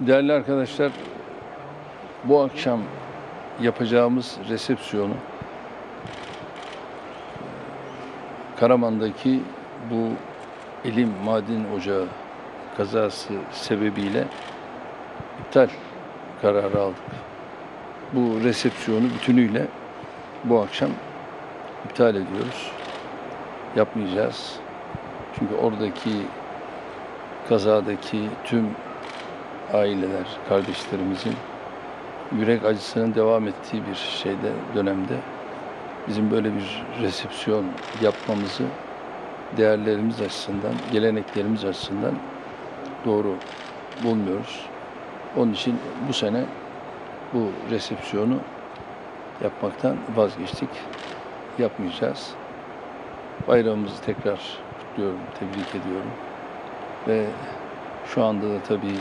Değerli arkadaşlar, bu akşam yapacağımız resepsiyonu Karaman'daki bu Elim Maden Ocağı kazası sebebiyle iptal kararı aldık. Bu resepsiyonu bütünüyle bu akşam iptal ediyoruz. Yapmayacağız. Çünkü oradaki kazadaki tüm aileler, kardeşlerimizin yürek acısının devam ettiği bir şeyde, dönemde bizim böyle bir resepsiyon yapmamızı değerlerimiz açısından, geleneklerimiz açısından doğru bulmuyoruz. Onun için bu sene bu resepsiyonu yapmaktan vazgeçtik. Yapmayacağız. Bayramımızı tekrar kutluyorum, tebrik ediyorum. Ve şu anda da tabii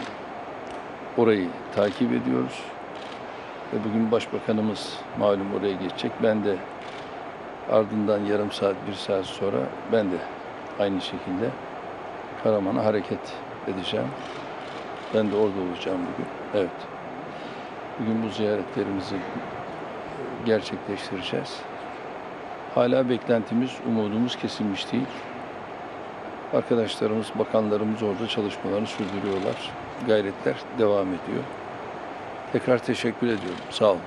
orayı takip ediyoruz. Ve bugün Başbakanımız malum oraya geçecek. Ben de ardından yarım saat, bir saat sonra ben de aynı şekilde Karaman'a hareket edeceğim. Ben de orada olacağım bugün. Evet. Bugün bu ziyaretlerimizi gerçekleştireceğiz. Hala beklentimiz, umudumuz kesilmiş değil. Arkadaşlarımız, bakanlarımız orada çalışmalarını sürdürüyorlar. Gayretler devam ediyor. Tekrar teşekkür ediyorum. Sağ olun.